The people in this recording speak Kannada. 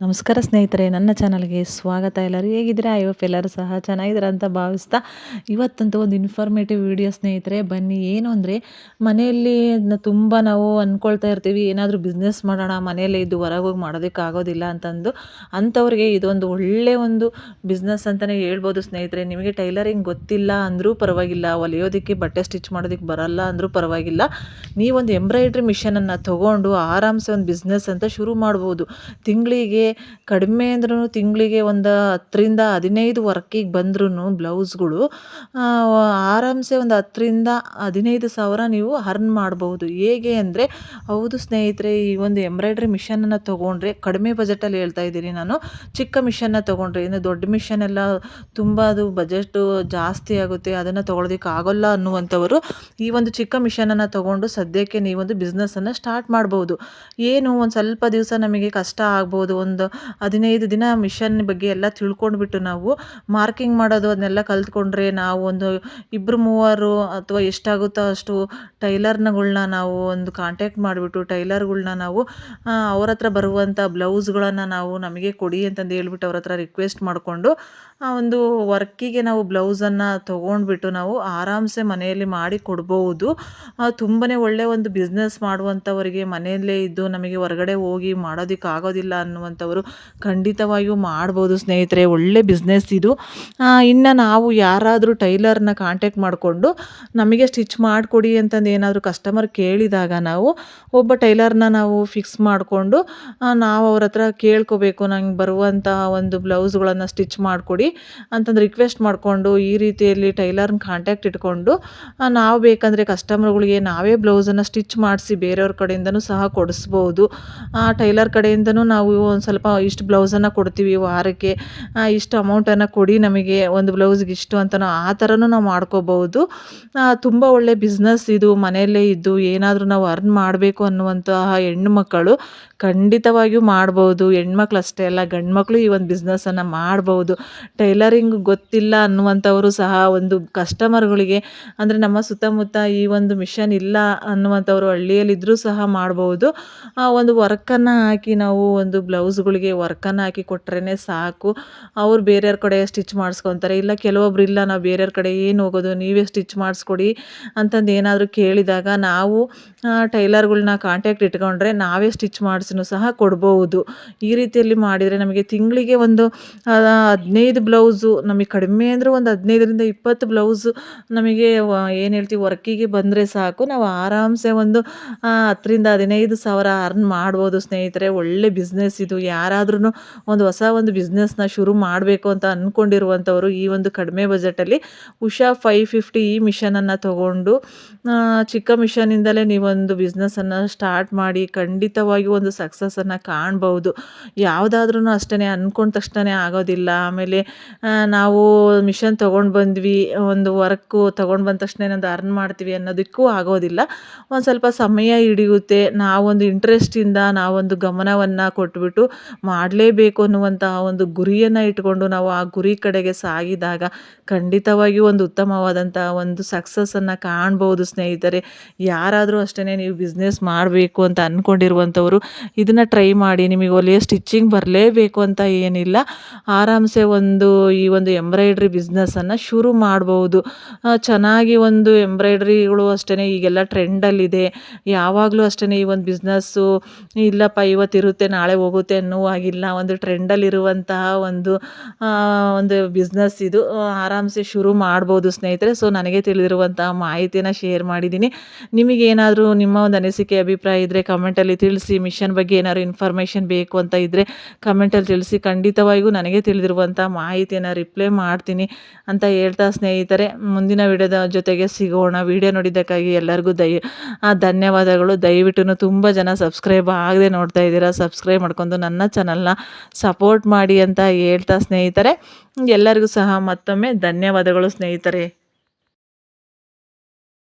ನಮಸ್ಕಾರ ಸ್ನೇಹಿತರೆ, ನನ್ನ ಚಾನಲ್ಗೆ ಸ್ವಾಗತ. ಎಲ್ಲರೂ ಹೇಗಿದ್ದೀರಾ? ಐ ಹೋಪ್ ಎಲ್ಲರೂ ಸಹ ಚೆನ್ನಾಗಿದ್ದೀರಾ ಅಂತ ಭಾವಿಸ್ತಾ ಇವತ್ತಂತೂ ಒಂದು ಇನ್ಫಾರ್ಮೇಟಿವ್ ವಿಡಿಯೋ ಸ್ನೇಹಿತರೆ, ಬನ್ನಿ. ಏನು ಅಂದರೆ, ಮನೆಯಲ್ಲಿ ತುಂಬ ನಾವು ಅಂದ್ಕೊಳ್ತಾ ಇರ್ತೀವಿ, ಏನಾದರೂ ಬಿಸ್ನೆಸ್ ಮಾಡೋಣ, ಮನೆಯಲ್ಲೇ ಇದ್ದು ಹೊರಗೋಗಿ ಮಾಡೋದಕ್ಕೆ ಆಗೋದಿಲ್ಲ ಅಂತಂದು ಅಂಥವ್ರಿಗೆ ಇದೊಂದು ಒಳ್ಳೆ ಒಂದು ಬಿಸ್ನೆಸ್ ಅಂತಲೇ ಹೇಳ್ಬೋದು ಸ್ನೇಹಿತರೆ. ನಿಮಗೆ ಟೈಲರಿಂಗ್ ಗೊತ್ತಿಲ್ಲ ಅಂದರೂ ಪರವಾಗಿಲ್ಲ, ಹೊಲಿಯೋದಕ್ಕೆ ಬಟ್ಟೆ ಸ್ಟಿಚ್ ಮಾಡೋದಕ್ಕೆ ಬರಲ್ಲ ಅಂದರೂ ಪರವಾಗಿಲ್ಲ. ನೀವೊಂದು ಎಂಬ್ರಾಯ್ಡ್ರಿ ಮಿಷನನ್ನು ತೊಗೊಂಡು ಆರಾಮ್ಸೆ ಒಂದು ಬಿಸ್ನೆಸ್ ಅಂತ ಶುರು ಮಾಡ್ಬೋದು. ತಿಂಗಳಿಗೆ ಕಡಿಮೆ ಅಂದ್ರೂ ತಿಂಗಳಿಗೆ ಒಂದು ಹತ್ತರಿಂದ ಹದಿನೈದು ವರ್ಕಿಗೆ ಬಂದ್ರೂ ಬ್ಲೌಸ್ಗಳು. ಆರಾಮ್ಸೆ ಒಂದು ಹತ್ತರಿಂದ ಹದಿನೈದು ಸಾವಿರ ನೀವು ಅರ್ನ್ ಮಾಡ್ಬೋದು ಹೇಗೆ ಅಂದರೆ, ಹೌದು ಸ್ನೇಹಿತರೆ, ಈ ಒಂದು ಎಂಬ್ರಾಯ್ಡ್ರಿ ಮಿಷನನ್ನು ತೊಗೊಂಡ್ರೆ, ಕಡಿಮೆ ಬಜೆಟಲ್ಲಿ ಹೇಳ್ತಾ ಇದ್ದೀನಿ ನಾನು, ಚಿಕ್ಕ ಮಿಷನ್ನ ತೊಗೊಂಡ್ರೆ, ಇನ್ನು ದೊಡ್ಡ ಮಿಷನ್ ಎಲ್ಲ ತುಂಬ ಅದು ಬಜೆಟು ಜಾಸ್ತಿ ಆಗುತ್ತೆ, ಅದನ್ನು ತೊಗೊಳೋದಕ್ಕೆ ಆಗೋಲ್ಲ ಅನ್ನುವಂಥವರು, ಈ ಒಂದು ಚಿಕ್ಕ ಮಿಷನನ್ನು ತೊಗೊಂಡು ಸದ್ಯಕ್ಕೆ ನೀವೊಂದು ಬಿಸ್ನೆಸ್ಸನ್ನು ಸ್ಟಾರ್ಟ್ ಮಾಡ್ಬೋದು ಏನು ಒಂದು ಸ್ವಲ್ಪ ದಿವಸ ನಮಗೆ ಕಷ್ಟ ಆಗ್ಬೋದು, ಒಂದು ಹದಿನೈದು ದಿನ ಮಿಷನ್ ಬಗ್ಗೆ ಎಲ್ಲ ತಿಳ್ಕೊಂಡ್ಬಿಟ್ಟು ನಾವು ಮಾರ್ಕಿಂಗ್ ಮಾಡೋದು ಅದನ್ನೆಲ್ಲ ಕಲ್ತ್ಕೊಂಡ್ರೆ ನಾವು ಒಂದು ಇಬ್ಬರು ಮೂವರು ಅಥವಾ ಎಷ್ಟಾಗುತ್ತೋ ಅಷ್ಟು ಟೈಲರ್ನಗಳ್ನ ನಾವು ಒಂದು ಕಾಂಟ್ಯಾಕ್ಟ್ ಮಾಡಿಬಿಟ್ಟು ಟೈಲರ್ಗಳ್ನ ನಾವು ಅವ್ರ ಹತ್ರ ಬರುವಂಥ ಬ್ಲೌಸ್ಗಳನ್ನು ನಾವು ನಮಗೆ ಕೊಡಿ ಅಂತಂದು ಹೇಳ್ಬಿಟ್ಟು ಅವ್ರ ಹತ್ರ ರಿಕ್ವೆಸ್ಟ್ ಮಾಡಿಕೊಂಡು, ಆ, ಒಂದು ವರ್ಕಿಗೆ ನಾವು ಬ್ಲೌಸನ್ನು ತೊಗೊಂಡ್ಬಿಟ್ಟು ನಾವು ಆರಾಮ್ಸೆ ಮನೆಯಲ್ಲಿ ಮಾಡಿ ಕೊಡ್ಬೋದು. ತುಂಬಾ ಒಳ್ಳೆಯ ಒಂದು ಬಿಸ್ನೆಸ್ ಮಾಡುವಂಥವರಿಗೆ ಮನೆಯಲ್ಲೇ ಇದ್ದು ನಮಗೆ ಹೊರಗಡೆ ಹೋಗಿ ಮಾಡೋದಕ್ಕಾಗೋದಿಲ್ಲ ಅನ್ನುವಂಥವರು ಖಂಡಿತವಾಗಿಯೂ ಮಾಡ್ಬೋದು ಸ್ನೇಹಿತರೆ, ಒಳ್ಳೆ ಬಿಸ್ನೆಸ್ ಇದು. ಇನ್ನು ನಾವು ಯಾರಾದರೂ ಟೈಲರ್ನ ಕಾಂಟ್ಯಾಕ್ಟ್ ಮಾಡಿಕೊಂಡು ನಮಗೆ ಸ್ಟಿಚ್ ಮಾಡಿಕೊಡಿ ಅಂತಂದು ಏನಾದರೂ ಕಸ್ಟಮರ್ ಕೇಳಿದಾಗ ನಾವು ಒಬ್ಬ ಟೈಲರ್ನ ನಾವು ಫಿಕ್ಸ್ ಮಾಡಿಕೊಂಡು ನಾವು ಅವ್ರ ಹತ್ರ ಕೇಳ್ಕೋಬೇಕು, ನಂಗೆ ಬರುವಂತಹ ಒಂದು ಬ್ಲೌಸ್ಗಳನ್ನು ಸ್ಟಿಚ್ ಮಾಡಿಕೊಡಿ ಅಂತಂದು ರಿಕ್ವೆಸ್ಟ್ ಮಾಡಿಕೊಂಡು ಈ ರೀತಿಯಲ್ಲಿ ಟೈಲರ್ನ ಕಾಂಟ್ಯಾಕ್ಟ್ ಇಟ್ಕೊಂಡು ನಾವು ಬೇಕಂದರೆ ಕಸ್ಟಮರ್ಗಳಿಗೆ ನಾವೇ ಬ್ಲೌಸನ್ನು ಸ್ಟಿಚ್ ಮಾಡಿಸಿ ಬೇರೆಯವ್ರ ಕಡೆಯಿಂದನೂ ಸಹ ಕೊಡಿಸ್ಬೋದು. ಆ, ಟೈಲರ್ ಕಡೆಯಿಂದನೂ ನಾವು ಒಂದು ಸ್ವಲ್ಪ ಇಷ್ಟು ಬ್ಲೌಸನ್ನು ಕೊಡ್ತೀವಿ ವಾರಕ್ಕೆ ಇಷ್ಟು ಅಮೌಂಟನ್ನು ಕೊಡಿ ನಮಗೆ, ಒಂದು ಬ್ಲೌಸ್ಗೆ ಇಷ್ಟು ಅಂತ ಆ ಥರನೂ ನಾವು ಮಾಡ್ಕೋಬೋದು ತುಂಬ ಒಳ್ಳೆ ಬಿಸ್ನೆಸ್ ಇದು, ಮನೆಯಲ್ಲೇ ಇದ್ದು ಏನಾದರೂ ನಾವು ಅರ್ನ್ ಮಾಡಬೇಕು ಅನ್ನುವಂತಹ ಹೆಣ್ಣು ಮಕ್ಕಳು ಖಂಡಿತವಾಗಿಯೂ ಮಾಡ್ಬೋದು. ಹೆಣ್ಮಕ್ಳು ಅಷ್ಟೇ ಅಲ್ಲ ಗಂಡು ಮಕ್ಕಳು ಈ ಒಂದು ಬಿಸ್ನೆಸ್ಸನ್ನು ಮಾಡ್ಬೋದು. ಟೈಲರಿಂಗ್ ಗೊತ್ತಿಲ್ಲ ಅನ್ನುವಂಥವರು ಸಹ ಒಂದು ಕಸ್ಟಮರ್ಗಳಿಗೆ, ಅಂದರೆ ನಮ್ಮ ಸುತ್ತಮುತ್ತ ಈ ಒಂದು ಮಿಷನ್ ಇಲ್ಲ ಅನ್ನುವಂಥವ್ರು ಹಳ್ಳಿಯಲ್ಲಿದ್ದರೂ ಸಹ ಮಾಡ್ಬೋದು. ಒಂದು ವರ್ಕನ್ನು ಹಾಕಿ ನಾವು ಒಂದು ಬ್ಲೌಸ್ಗಳಿಗೆ ವರ್ಕನ್ನು ಹಾಕಿ ಕೊಟ್ರೇ ಸಾಕು. ಅವ್ರು ಬೇರೆಯವ್ರ ಕಡೆ ಸ್ಟಿಚ್ ಮಾಡಿಸ್ಕೊತಾರೆ. ಇಲ್ಲ ಕೆಲವೊಬ್ರು, ಇಲ್ಲ, ನಾವು ಬೇರೆಯವ್ರ ಕಡೆ ಏನು ಹೋಗೋದು? ನೀವೇ ಸ್ಟಿಚ್ ಮಾಡಿಸ್ಕೊಡಿ ಅಂತಂದು ಏನಾದರೂ ಕೇಳಿದಾಗ ನಾವು ಟೈಲರ್ಗಳನ್ನ ಕಾಂಟ್ಯಾಕ್ಟ್ ಇಟ್ಕೊಂಡ್ರೆ ನಾವೇ ಸ್ಟಿಚ್ ಮಾಡಿಸಿನೂ ಸಹ ಕೊಡ್ಬೋದು. ಈ ರೀತಿಯಲ್ಲಿ ಮಾಡಿದರೆ ನಮಗೆ ತಿಂಗಳಿಗೆ ಒಂದು ಹದಿನೈದು ಬ್ಲೌಸು, ನಮಗೆ ಕಡಿಮೆ ಅಂದರೆ ಒಂದು ಹದಿನೈದರಿಂದ ಇಪ್ಪತ್ತು ಬ್ಲೌಸು ನಮಗೆ ಏನು ಹೇಳ್ತೀವಿ, ವರ್ಕಿಗೆ ಬಂದರೆ ಸಾಕು. ನಾವು ಆರಾಮ್ಸೆ ಒಂದು ಹತ್ತರಿಂದ ಹದಿನೈದು ಸಾವಿರ ಅರ್ನ್ ಮಾಡ್ಬೋದು ಸ್ನೇಹಿತರೆ. ಒಳ್ಳೆ ಬಿಸ್ನೆಸ್ ಇದು. ಯಾರಾದ್ರೂ ಒಂದು ಹೊಸ ಒಂದು ಬಿಸ್ನೆಸ್ನ ಶುರು ಮಾಡಬೇಕು ಅಂತ ಅಂದ್ಕೊಂಡಿರುವಂಥವ್ರು ಈ ಒಂದು ಕಡಿಮೆ ಬಜೆಟಲ್ಲಿ ಉಷಾ ಫೈ ಫಿಫ್ಟಿ ಈ ಮಿಷನನ್ನು ತಗೊಂಡು ಚಿಕ್ಕ ಮಿಷನಿಂದಲೇ ನೀವೊಂದು ಬಿಸ್ನೆಸ್ಸನ್ನು ಸ್ಟಾರ್ಟ್ ಮಾಡಿ ಖಂಡಿತವಾಗಿಯೂ ಒಂದು ಸಕ್ಸಸ್ಸನ್ನು ಕಾಣ್ಬೋದು. ಯಾವುದಾದ್ರೂ ಅಷ್ಟೇ ಅಂದ್ಕೊಂಡ ತಕ್ಷಣ ಆಗೋದಿಲ್ಲ. ಆಮೇಲೆ ನಾವು ಮಿಷನ್ ತೊಗೊಂಡು ಬಂದ್ವಿ, ಒಂದು ವರ್ಕು ತೊಗೊಂಡು ಬಂದ ತಕ್ಷಣ ಒಂದು ಅರ್ನ್ ಮಾಡ್ತೀವಿ ಅನ್ನೋದಕ್ಕೂ ಆಗೋದಿಲ್ಲ. ಒಂದು ಸ್ವಲ್ಪ ಸಮಯ ಹಿಡಿಯುತ್ತೆ. ನಾವೊಂದು ಇಂಟ್ರೆಸ್ಟಿಂದ ನಾವೊಂದು ಗಮನವನ್ನು ಕೊಟ್ಬಿಟ್ಟು ಮಾಡಲೇಬೇಕು ಅನ್ನುವಂತಹ ಒಂದು ಗುರಿಯನ್ನು ಇಟ್ಕೊಂಡು ನಾವು ಆ ಗುರಿ ಕಡೆಗೆ ಸಾಗಿದಾಗ ಖಂಡಿತವಾಗಿಯೂ ಒಂದು ಉತ್ತಮವಾದಂತಹ ಒಂದು ಸಕ್ಸಸ್ಸನ್ನು ಕಾಣ್ಬೋದು ಸ್ನೇಹಿತರೆ. ಯಾರಾದರೂ ಅಷ್ಟೇ ನೀವು ಬಿಸ್ನೆಸ್ ಮಾಡಬೇಕು ಅಂತ ಅಂದ್ಕೊಂಡಿರುವಂಥವ್ರು ಇದನ್ನು ಟ್ರೈ ಮಾಡಿ ನಿಮಗೆ ಒಲೆಯ ಸ್ಟಿಚ್ಚಿಂಗ್ ಬರಲೇಬೇಕು ಅಂತ ಏನಿಲ್ಲ. ಆರಾಮ್ಸೆ ಒಂದು ಈ ಒಂದು ಎಂಬ್ರಾಯ್ಡ್ರಿ ಬಿಸ್ನೆಸ್ಸನ್ನು ಶುರು ಮಾಡ್ಬೋದು. ಚೆನ್ನಾಗಿ ಒಂದು ಎಂಬ್ರಾಯ್ಡ್ರಿಗಳು ಅಷ್ಟೇ ಈಗೆಲ್ಲ ಟ್ರೆಂಡಲ್ಲಿದೆ ಯಾವಾಗಲೂ ಅಷ್ಟೇ ಈ ಒಂದು ಬಿಸ್ನೆಸ್ಸು ಇಲ್ಲಪ್ಪ ಇವತ್ತಿರುತ್ತೆ, ನಾಳೆ ಹೋಗುತ್ತೆ ಅನ್ನುವಾಗಿಲ್ಲ ಒಂದು ಟ್ರೆಂಡಲ್ಲಿರುವಂತಹ ಒಂದು ಒಂದು ಬಿಸ್ನೆಸ್ ಇದು. ಆರಾಮ್ಸೆ ಶುರು ಮಾಡ್ಬೋದು ಸ್ನೇಹಿತರೆ. ಸೊ ನನಗೆ ತಿಳಿದಿರುವಂತಹ ಮಾಹಿತಿಯನ್ನು ಶೇರ್ ಮಾಡಿದ್ದೀನಿ. ನಿಮಗೇನಾದರೂ ನಿಮ್ಮ ಒಂದು ಅನಿಸಿಕೆ, ಅಭಿಪ್ರಾಯ ಇದ್ದರೆ ಕಮೆಂಟಲ್ಲಿ ತಿಳಿಸಿ ಮಿಷನ್ ಬಗ್ಗೆ ಏನಾದ್ರು ಇನ್ಫಾರ್ಮೇಷನ್ ಬೇಕು ಅಂತ ಇದ್ದರೆ ಕಮೆಂಟಲ್ಲಿ ತಿಳಿಸಿ, ಖಂಡಿತವಾಗಿಯೂ ನನಗೆ ತಿಳಿದಿರುವಂಥ ಮಾಹಿತಿಯನ್ನು ರಿಪ್ಲೈ ಮಾಡ್ತೀನಿ ಅಂತ ಹೇಳ್ತಾ ಸ್ನೇಹಿತರೆ. ಮುಂದಿನ ವಿಡಿಯೋದ ಜೊತೆಗೆ ಸಿಗೋಣ. ವಿಡಿಯೋ ನೋಡಿದ್ದಕ್ಕಾಗಿ ಎಲ್ಲರಿಗೂ ದಯ ಧನ್ಯವಾದಗಳು. ದಯವಿಟ್ಟು ತುಂಬ ಜನ ಸಬ್ಸ್ಕ್ರೈಬ್ ಆಗದೆ ನೋಡ್ತಾ ಇದ್ದೀರಾ ಸಬ್ಸ್ಕ್ರೈಬ್ ಮಾಡ್ಕೊಂಡು ನನ್ನ ಚಾನಲ್ನ ಸಪೋರ್ಟ್ ಮಾಡಿ ಅಂತ ಹೇಳ್ತಾ ಸ್ನೇಹಿತರೆ ಎಲ್ಲರಿಗೂ ಸಹ ಮತ್ತೊಮ್ಮೆ ಧನ್ಯವಾದಗಳು ಸ್ನೇಹಿತರೆ.